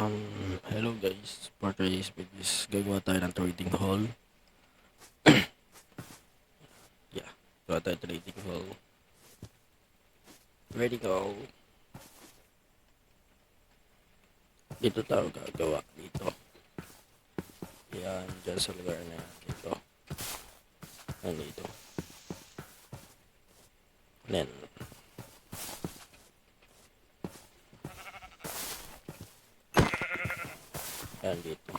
Um, hello guys. For today's video is gagawa tayo ng trading hall. yeah, gawa tayo trading hall. Ready go. Dito tayo gagawa. Dito. Yan, dyan sa lugar na yan. Dito. Yan dito. Yan. Yan dito.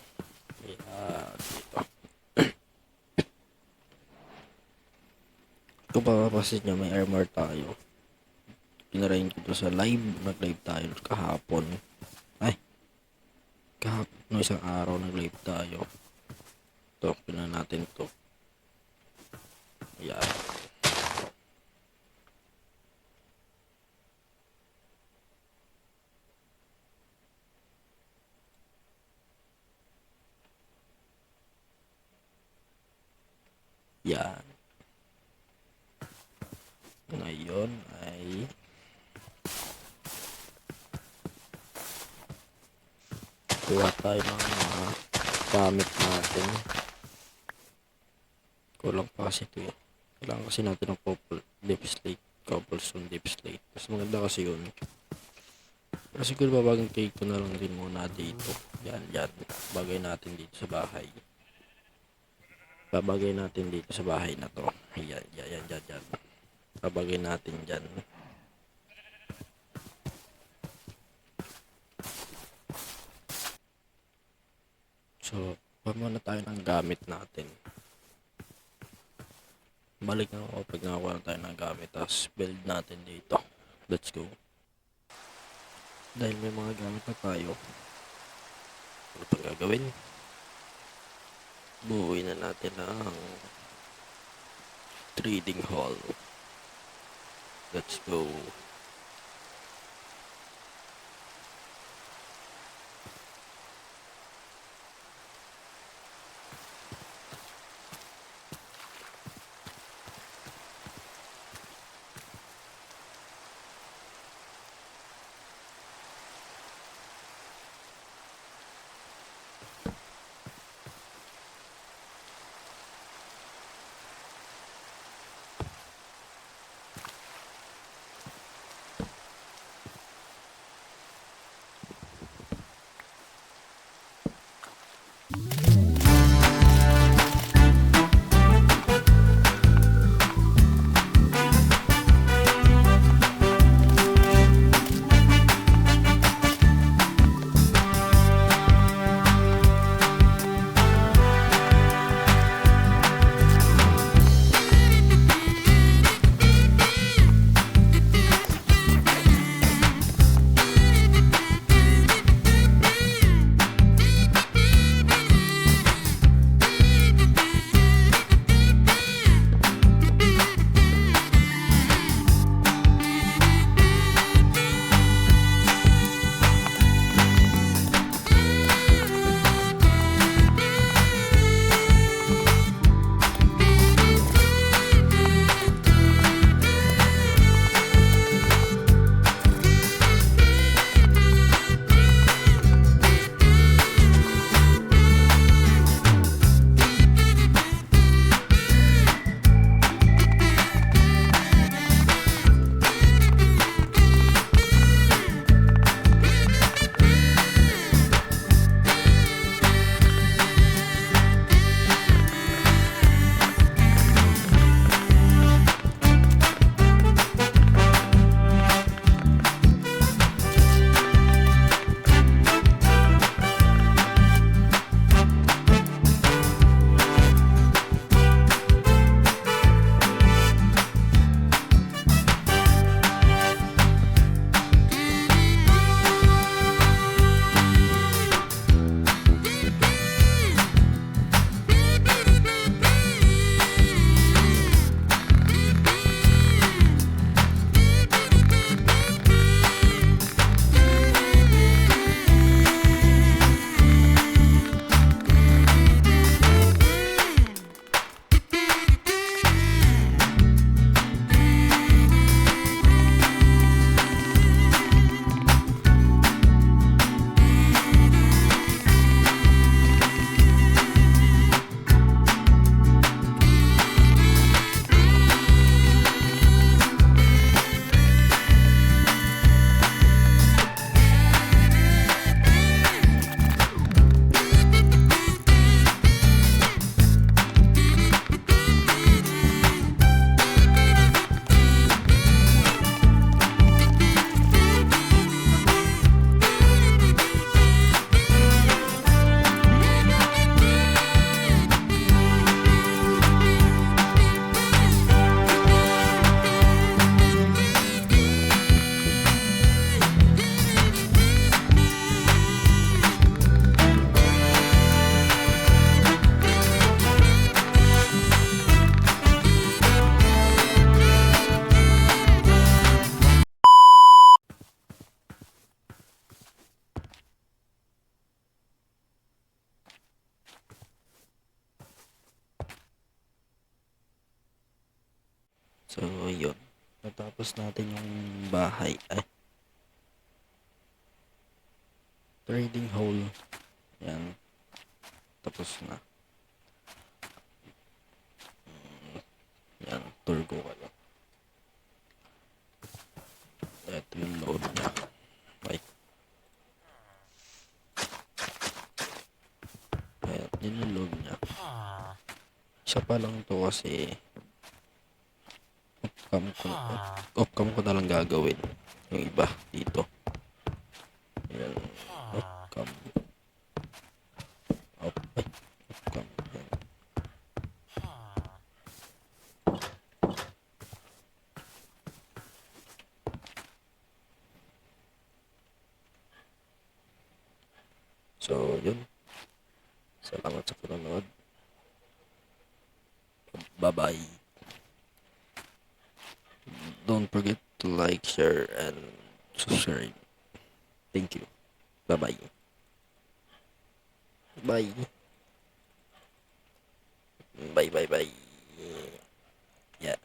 Yan dito. Kung papapasin nyo, may armor tayo. Pinarayin ko to sa live. Nag-live tayo kahapon. Ay. Kahapon. No, isang araw nag-live tayo. Ito, pinan natin to. Yan. Yan. Ngayon ay kuha tayo ng mga gamit natin. Kulang pa kasi ito eh. Kailangan kasi natin ng cobble, deep slate, cobblestone deep slate. Mas maganda kasi yun. Pero siguro babagong cake ko na lang din muna dito. Yan, yan. Bagay natin dito sa bahay babagay natin dito sa bahay na to. Ayan, yan, yan, yan, yan. Babagay natin dyan. So, pa muna tayo ng gamit natin. Balik na ako pag nakakuha na tayo ng gamit. Tapos, build natin dito. Let's go. Dahil may mga gamit na tayo. Ano pang gagawin? Buuin na natin ang trading hall. Let's go. Mm-hmm. Natapos natin yung bahay. Ay. Trading hole. Yan. Tapos na. Mm, Yan. Tour ko kayo. Ito yung load niya. Ay. Ayan. Yun yung load niya. Isa pa lang to kasi off-cam ko, off-cam ko na lang gagawin. Yung iba dito. Ayan. Off. Ayan. So, yun. Salamat sa panonood. Bye-bye. don't forget to like, share, and subscribe. Thank you. Bye-bye. Bye. Bye, bye, bye. Yeah.